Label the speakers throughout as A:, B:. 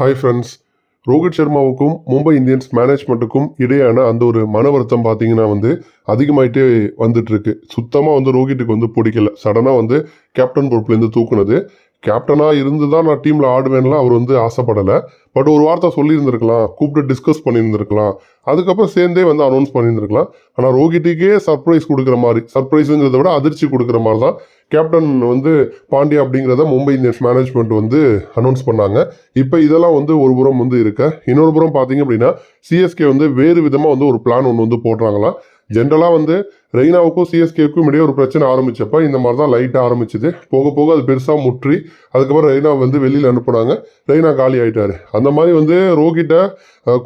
A: Hi friends Rohit சர்மாவுக்கும் Mumbai Indians மேனேஜ்மெண்ட்டுக்கும் இடையான அந்த ஒரு மன வருத்தம் பார்த்தீங்கன்னா வந்து அதிகமாயிட்டே வந்துட்டு இருக்கு. சுத்தமாக வந்து ரோஹித்துக்கு வந்து பிடிக்கல. சடனாக வந்து கேப்டன் பொறுப்புலேருந்து தூக்குனது. கேப்டனாக இருந்து தான் நான் டீமில் ஆடுவேன்லாம் அவர் வந்து ஆசைப்படலை. பட் ஒரு வார்த்தை சொல்லியிருந்திருக்கலாம் கூப்பிட்டு டிஸ்கஸ் பண்ணியிருந்திருக்கலாம். அதுக்கப்புறம் சேர்ந்தே வந்து அனௌன்ஸ் பண்ணியிருந்திருக்கலாம். ஆனால் ரோஹித்துக்கே சர்ப்ரைஸ் கொடுக்குற மாதிரி சர்ப்ரைஸுங்கிறத விட அதிர்ச்சி கொடுக்குற மாதிரி தான் கேப்டன் வந்து பாண்டியா அப்படிங்கிறத மும்பை இந்தியன்ஸ் மேனேஜ்மெண்ட் வந்து அனௌன்ஸ் பண்ணாங்க. இப்போ இதெல்லாம் வந்து ஒரு புறம் வந்து இருக்க. இன்னொரு புறம் பார்த்தீங்க அப்படின்னா சிஎஸ்கே வந்து வேறு விதமாக வந்து ஒரு பிளான் ஒன்று வந்து போடுறாங்களா ஜென்ரலாக வந்து ரெய்னாவுக்கும் சிஎஸ்கேவுக்கும் இடையே ஒரு பிரச்சனை ஆரம்பிச்சப்ப இந்த மாதிரி தான் லைட்டாக ஆரம்பிச்சுது. போக போக அது பெருசாக முற்றி. அதுக்கப்புறம் ரெய்னா வந்து வெளியில் அனுப்புனாங்க. ரெய்னா காலி ஆகிட்டாரு அந்த மாதிரி வந்து ரோகிட்ட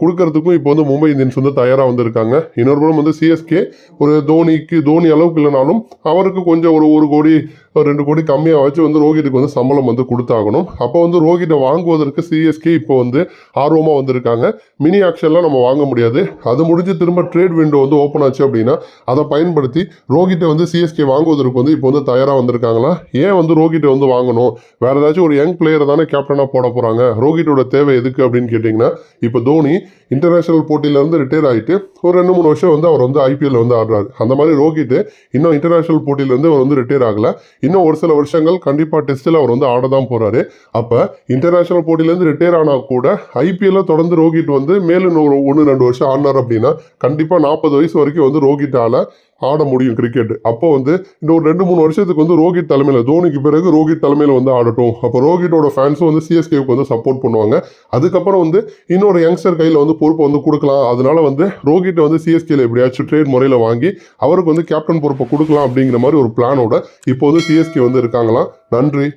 A: கொடுக்கறதுக்கும் இப்போ வந்து மும்பை இந்தியன்ஸ் வந்து தயாராக வந்திருக்காங்க. இன்னொரு புறம் வந்து சிஎஸ்கே ஒரு தோனிக்கு தோனி அளவுக்கு இல்லைனாலும் அவருக்கு கொஞ்சம் ஒரு ஒரு கோடி ஒரு ரெண்டு கோடி கம்மியாக வச்சு வந்து ரோகிட்டுக்கு வந்து சம்பளம் வந்து கொடுத்தாகணும். அப்போ வந்து ரோஹித்தை வாங்குவதற்கு சிஎஸ்கே இப்போ வந்து ஆர்வமாக வந்திருக்காங்க. மினி ஆக்ஷன்லாம் நம்ம வாங்க முடியாது. அது முடிஞ்சு திரும்ப ட்ரேட் விண்டோ வந்து ஓப்பன் ஆச்சு அப்படின்னா அதை பயன்படுத்தி ரோஹித்தை வந்து சிஎஸ்கே வாங்குவதற்கு வந்து இப்போ வந்து தயாராக வந்திருக்காங்களா? ஏன் வந்து ரோஹித்தை வந்து வாங்கணும்? வேற ஏதாச்சும் ஒரு யங் பிளேயர் தானே கேப்டனாக போட போகிறாங்க ரோகிட்டோட தேவை எதுக்கு அப்படின்னு கேட்டிங்கன்னா இப்போ தோனி இன்டர்நேஷனல் போட்டியிலேருந்து ரிட்டையர் ஆகிட்டு ஒரு ரெண்டு மூணு வருஷம் வந்து அவர் வந்து ஐபிஎல் வந்து ஆடுறாரு. அந்த மாதிரி ரோகிட்டு இன்னும் இன்டர்நேஷனல் போட்டியிலேருந்து அவர் வந்து ரிட்டையர் ஆகலை. இன்னும் ஒரு சில வருஷங்கள் கண்டிப்பாக டெஸ்ட்டில் அவர் வந்து ஆட தான் போகிறாரு அப்போ இன்டர்நேஷனல் போட்டியிலேருந்து ரிட்டையர் ஆனால் கூட ஐபிஎல்ல தொடர்ந்து ரோஹித் வந்து மேலும் ஒரு ஒன்று ரெண்டு வருஷம் ஆடினார் அப்படின்னா கண்டிப்பாக நாற்பது வயசு வரைக்கும் வந்து ரோஹித்தால் ஆட முடியும் கிரிக்கெட் அப்போ வந்து இன்னொரு ஒரு ரெண்டு மூணு வருஷத்துக்கு வந்து ரோஹித் தலைமையில் தோனிக்கு பிறகு ரோஹித் தலைமையில் வந்து ஆடட்டும். அப்போ ரோஹித்தோட ஃபேன்ஸும் வந்து சிஎஸ்கேவுக்கு வந்து சப்போர்ட் பண்ணுவாங்க. அதுக்கப்புறம் வந்து இன்னொரு யங்ஸ்டர் கையில் வந்து பொறுப்பை வந்து கொடுக்கலாம். அதனால வந்து ரோஹித்தை வந்து சிஎஸ்கேல எப்படியாச்சும் ட்ரேட் முறையில் வாங்கி அவருக்கு வந்து கேப்டன் பொறுப்பை கொடுக்கலாம் அப்படிங்கிற மாதிரி ஒரு பிளானோட இப்போ வந்து சிஎஸ்கே வந்து இருக்காங்களாம். நன்றி.